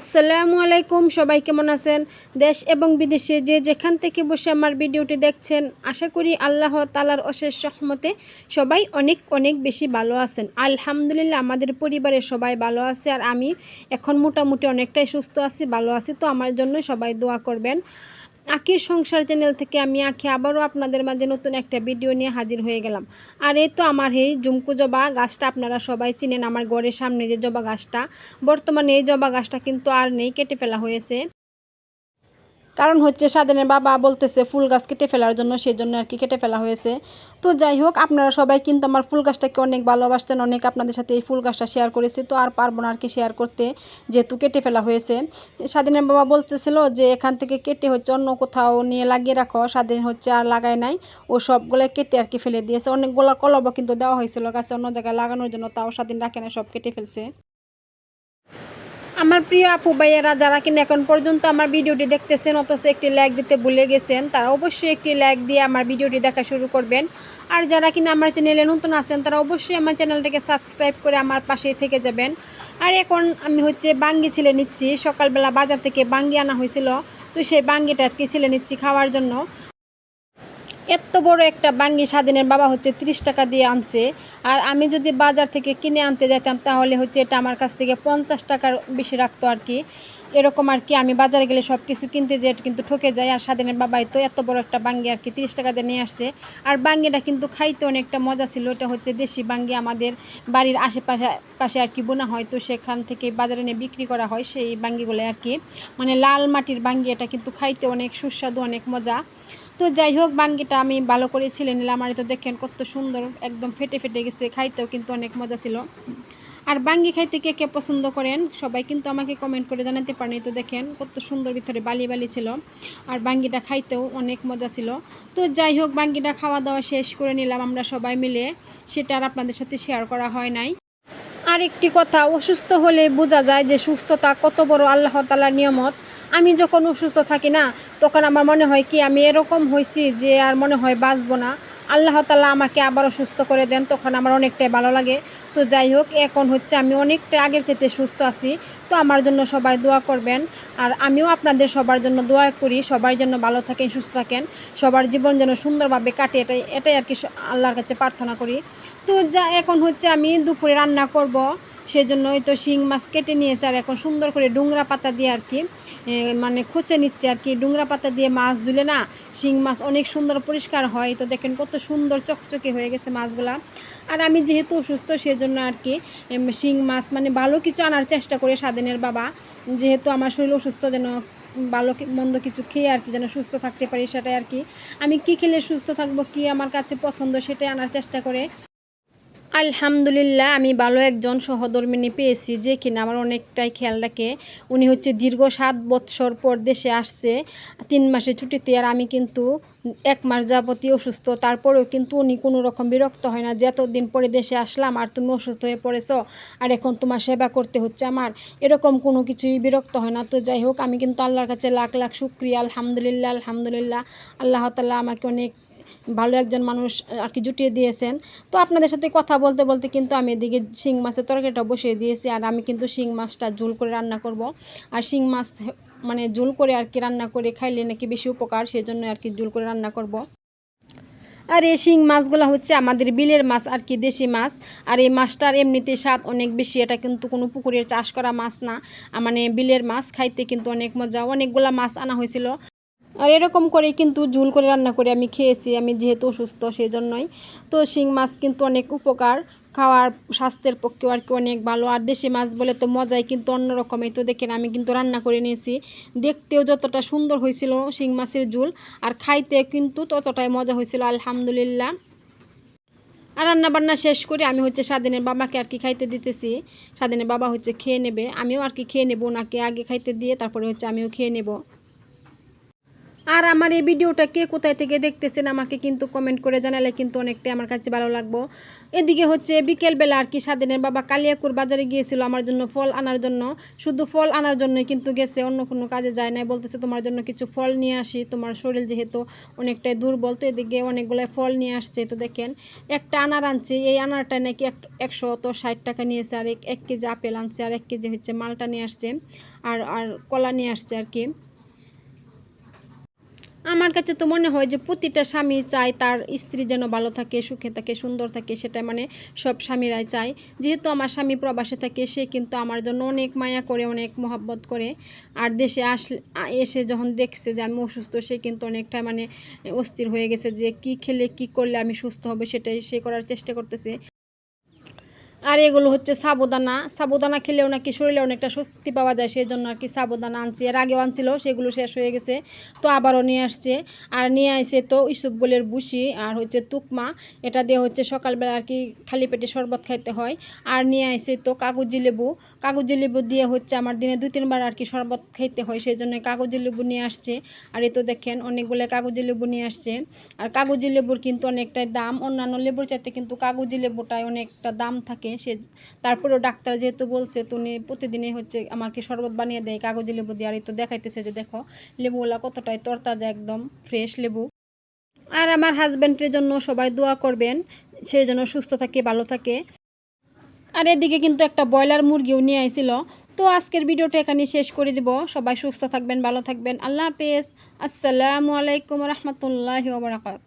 আসসালামু আলাইকুম, সবাই কেমন আছেন? দেশ এবং বিদেশে যে যেখান থেকে বসে আমার ভিডিওটি দেখছেন, আশা করি আল্লাহ তালার অশেষ সহমতে সবাই অনেক অনেক বেশি ভালো আছেন। আলহামদুলিল্লাহ, আমাদের পরিবারে সবাই ভালো আছে আর আমি এখন মোটামুটি অনেকটাই সুস্থ আছি, ভালো আছি, তো আমার জন্য সবাই দোয়া করবেন। আকির সংসার চ্যানেল থেকে আমি আঁকি আবারও আপনাদের মাঝে নতুন একটা ভিডিও নিয়ে হাজির হয়ে গেলাম। আর এই তো আমার এই জুমকু জবা গাছটা আপনারা সবাই চিনেন, আমার ঘরের সামনে যে জবা গাছটা। বর্তমানে এই জবা গাছটা কিন্তু আর নেই, কেটে ফেলা হয়েছে। কারণ হচ্ছে সাদেনের বাবা বলতেছে, ফুল গাছ কেটে ফেলার জন্য সেই জন্য আর কি কেটে ফেলা হয়েছে। তো যাই হোক, আপনারা সবাই কিন্তু আমার ফুল গাছটাকে অনেক ভালোবাসতেন, অনেক আপনাদের সাথে এই ফুল গাছটা শেয়ার করেছি। তো আর পারব না আর কি শেয়ার করতে, যেহেতু কেটে ফেলা হয়েছে। স্বাধীনের বাবা বলতেছিল যে, এখান থেকে কেটে হচ্ছে অন্য কোথাও নিয়ে লাগিয়ে রাখো। স্বাধীন হচ্ছে আর লাগায় নাই, ও সবগুলো কেটে আর কি ফেলে দিয়েছে। অনেকগুলো কলবও কিন্তু দেওয়া হয়েছিল গাছে, অন্য জায়গায় লাগানোর জন্য, তাও স্বাধীন রাখে না সব কেটে ফেলছে। আমার প্রিয় আপু ভাইয়েরা, যারা কিনা এখন পর্যন্ত আমার ভিডিওটি দেখতেছেন, অথচ একটি লাইক দিতে ভুলে গেছেন, তারা অবশ্যই একটি লাইক দিয়ে আমার ভিডিওটি দেখা শুরু করবেন। আর যারা কিনা আমার চ্যানেলে নতুন আছেন, তারা অবশ্যই আমার চ্যানেলটাকে সাবস্ক্রাইব করে আমার পাশেই থেকে যাবেন। আর এখন আমি হচ্ছে বাঙ্গি ছিলে নিচ্ছি। সকালবেলা বাজার থেকে বাঙ্গি আনা হয়েছিল, তো সেই বাঙ্গিটা আর কি ছিলে নিচ্ছি খাওয়ার জন্য। এত বড় একটা বাঙ্গি স্বাধীনের বাবা হচ্ছে ত্রিশ টাকা দিয়ে আনছে। আর আমি যদি বাজার থেকে কিনে আনতে যেতাম, তাহলে হচ্ছে এটা আমার কাছ থেকে পঞ্চাশ টাকার বেশি রাখতো আর কি। এরকম আর কি আমি বাজারে গেলে সব কিছু কিনতে যেয়ে কিন্তু ঠকে যাই। আর স্বাধীনের বাবাই তো এত বড় একটা বাঙ্গি আর কি তিরিশ টাকা দিয়ে নিয়ে আসছে। আর বাঙ্গিটা কিন্তু খাইতে অনেকটা মজা ছিল। এটা হচ্ছে দেশি বাঙ্গি। আমাদের বাড়ির আশেপাশে পাশে আর কি বোনা হয়। তো সেখান থেকে বাজারে নিয়ে বিক্রি করা হয় সেই বাঙ্গিগুলো আর কি। মানে লাল মাটির বাঙ্গি। এটা কিন্তু খাইতে অনেক সুস্বাদু, অনেক মজা। তো যাই হোক বাঙ্গিটা আমি ভালো করে ছিলে নিলাম। আর তো দেখেন কত সুন্দর একদম ফেটে ফেটে গেছে। খাইতেও কিন্তু অনেক মজা ছিল। আর বাঙ্গি খাইতে কে কে পছন্দ করেন, সবাই কিন্তু আমাকে কমেন্ট করে জানাতে পারেন। তো দেখেন কত সুন্দর ভিতরে বালি বালি ছিল। আর বাঙ্গিটা খাইতেও অনেক মজা ছিল। তো যাই হোক বাঙ্গিটা খাওয়া দাওয়া শেষ করে নিলাম আমরা সবাই মিলে। সেটা আর আপনাদের সাথে শেয়ার করা হয় নাই। আর একটি কথা, অসুস্থ হলে বোঝা যায় যে সুস্থতা কত বড় আল্লাহ তালার নিয়মত। আমি যখন অসুস্থ থাকি না, তখন আমার মনে হয় কি, আমি এরকম হয়েছি যে আর মনে হয় বাঁচবো না। আল্লাহ তালা আমাকে আবারও সুস্থ করে দেন, তখন আমার অনেকটাই ভালো লাগে। তো যাই হোক, এখন হচ্ছে আমি অনেকটা আগের চেতে সুস্থ আছি। তো আমার জন্য সবাই দোয়া করবেন। আর আমিও আপনাদের সবার জন্য দোয়া করি সবার জন্য ভালো থাকেন, সুস্থ থাকেন। সবার জীবন যেন সুন্দরভাবে কাটে এটাই এটাই আর কি আল্লাহর কাছে প্রার্থনা করি। তো যা, এখন হচ্ছে আমি দুপুরে রান্না করব। সেজন্য ওই তো শিং মাছ কেটে নিয়েছে, আর এখন সুন্দর করে ডুংরা পাতা দিয়ে আর কি মানে খুঁচে নিচ্ছে আর কি। ডুংরা পাতা দিয়ে মাছ ধুলে না, শিং মাছ অনেক সুন্দর পরিষ্কার হয়। তো দেখেন কত সুন্দর চকচকে হয়ে গেছে মাছগুলা। আর আমি যেহেতু অসুস্থ, সেজন্য আর কি শিং মাছ মানে ভালো কিছু আনার চেষ্টা করে স্বাধীনের বাবা। যেহেতু আমার শরীর অসুস্থ, যেন ভালো মন্দ কিছু খেয়ে আর কি যেন সুস্থ থাকতে পারি সেটাই আর কি। আমি কি খেলে সুস্থ থাকব, কি আমার কাছে পছন্দ সেটাই আনার চেষ্টা করে। আলহামদুলিল্লাহ, আমি ভালো একজন সহধর্মিনী পেয়েছি যে কিনা আমার অনেকটাই খেয়াল রাখে। উনি হচ্ছে দীর্ঘ সাত বৎসর পর দেশে আসছে, তিন মাসে ছুটিতে, আর আমি কিন্তু এক মাস যাবতীয় অসুস্থ। তারপরেও কিন্তু উনি কোনো রকম বিরক্ত হয় না যে এতদিন পরে দেশে আসলাম, আর তুমি অসুস্থ হয়ে পড়েছ, আর এখন তোমার সেবা করতে হচ্ছে আমার। এরকম কোনো কিছুই বিরক্ত হয় না। তো যাই হোক, আমি কিন্তু আল্লাহর কাছে লাখ লাখ শুক্রিয়া, আলহামদুলিল্লাহ আলহামদুলিল্লাহ। আল্লাহ তাল্লাহ আমাকে অনেক ভালো একজন মানুষ আর কি জুটিয়ে দিয়েছেন। তো আপনাদের সাথে কথা বলতে বলতে কিন্তু আমি এদিকে শিং মাছের তরকারিটা বসিয়ে দিয়েছি, আর আমি কিন্তু শিং মাছটা ঝোল করে রান্না করব। আর শিং মাছ মানে ঝোল করে আর কি রান্না করে খাইলে নাকি বেশি উপকার, সেজন্য আর কি ঝোল করে রান্না করব। আর এই শিং মাছগুলো হচ্ছে আমাদের বিলের মাছ আর কি, দেশি মাছ। আর এই মাছটার এমনিতে স্বাদ অনেক বেশি, এটা কিন্তু কোনো পুকুরের চাষ করা মাছ না। মানে বিলের মাছ খাইতে কিন্তু অনেক মজা। অনেকগুলা মাছ আনা হয়েছিল। আর এরকম করে কিন্তু ঝুল করে রান্না করে আমি খেয়েছি। আমি যেহেতু অসুস্থ সেই জন্যই তো শিং মাছ কিন্তু অনেক উপকার। খাওয়ার স্বাস্থ্যের পক্ষেও আর কি অনেক ভালো। আর দেশি মাছ বলে তো মজাই কিন্তু অন্যরকমই তো দেখেন, আমি কিন্তু রান্না করে নিয়েছি। দেখতেও যতটা সুন্দর হয়েছিল শিং মাছের ঝুল। আর খাইতে কিন্তু ততটাই মজা হয়েছিল, আলহামদুলিল্লাহ। আর রান্না বান্না শেষ করে আমি হচ্ছে স্বাধীনের বাবাকে আর কি খাইতে দিতেছি। স্বাধীনের বাবা হচ্ছে খেয়ে নেবে। আমিও আর কি খেয়ে নেব ওনাকে আগে খাইতে দিয়ে তারপরে হচ্ছে আমিও খেয়ে নেব। আর আমার এই ভিডিওটা কে কোথায় থেকে দেখতেছেন আমাকে কিন্তু কমেন্ট করে জানালে কিন্তু অনেকটাই আমার কাছে ভালো লাগবো। এদিকে হচ্ছে বিকেলবেলা আর কি স্বাধীনের বাবা কালিয়াকুর বাজারে গিয়েছিল আমার জন্য ফল আনার জন্য। শুধু ফল আনার জন্যই কিন্তু গেছে, অন্য কোনো কাজে যায় নাই। বলতেছে তোমার জন্য কিছু ফল নিয়ে আসি, তোমার শরীর যেহেতু অনেকটাই দুর্বল, তো এদিকে অনেকগুলো ফল নিয়ে আসছে। তো দেখেন, একটা আনার আনছে, এই আনারটা নাকি এক- একশো তো ষাট টাকা নিয়েছে, আর এক এক কেজি আপেল আনছে, আর এক কেজি হচ্ছে মালটা নিয়ে আসছে, আর আর কলা নিয়ে আসছে আর কি। আমার কাছে তো মনে হয় যে প্রতিটা স্বামী চায় তার স্ত্রী যেন ভালো থাকে, সুখে থাকে, সুন্দর থাকে, সেটা মানে সব স্বামীরাই চায়। যেহেতু আমার স্বামী প্রবাসে থাকে, সে কিন্তু আমার জন্য অনেক মায়া করে, অনেক মহাব্বত করে। আর দেশে আসলে এসে যখন দেখছে যে আমি অসুস্থ, সে কিন্তু অনেকটা মানে অস্থির হয়ে গেছে যে কি খেলে, কি করলে আমি সুস্থ হব, সেটাই সে করার চেষ্টা করতেছে। আর এগুলো হচ্ছে সাবুদানা। সাবুদানা খেলেও নাকি শরীরে অনেকটা শক্তি পাওয়া যায় সেই জন্য আর কি সাবুদানা আনছি। এর আগেও আনছিল, সেগুলো শেষ হয়ে গেছে। তো আবারও নিয়ে আসছে। আর নিয়ে আসছে তো ইসবগুলের বুসি আর হচ্ছে তুকমা। এটা দিয়ে হচ্ছে সকালবেলা আর কি খালি পেটে শরবত খাইতে হয়। আর নিয়ে আসছে তো কাগজি লেবু। কাগজি লেবু দিয়ে হচ্ছে আমার দিনে দু তিনবার আর কি শরবত খাইতে হয় সেই জন্য কাগজি লেবু নিয়ে আসছে। আর এই তো দেখেন অনেকগুলো কাগজি লেবু নিয়ে আসছে। আর কাগজি লেবুর কিন্তু অনেকটাই দাম। অন্যান্য লেবুর চাইতে কিন্তু কাগজি লেবুটায় অনেকটা দাম থাকে। সে তারপরেও ডাক্তার যেহেতু বলছে, তো উনি প্রতিদিনই হচ্ছে আমাকে শরবত বানিয়ে দেয়, কাগজি লেবু দিয়ে। আর এই তো দেখাইতেছে যে দেখো লেবুগুলা কতটাই তরতাজা একদম ফ্রেশ লেবু। আর আমার হাজব্যান্ডের জন্য সবাই দোয়া করবেন, সে যেন সুস্থ থাকে, ভালো থাকে। আর এদিকে কিন্তু একটা ব্রয়লার মুরগিও নিয়ে আইছিল। তো আজকের ভিডিওটা এখানে শেষ করে দিব। সবাই সুস্থ থাকবেন, ভালো থাকবেন। আল্লাহ হাফেজ। আসসালামু আলাইকুম রহমতুল্লাহি ওবরাকাত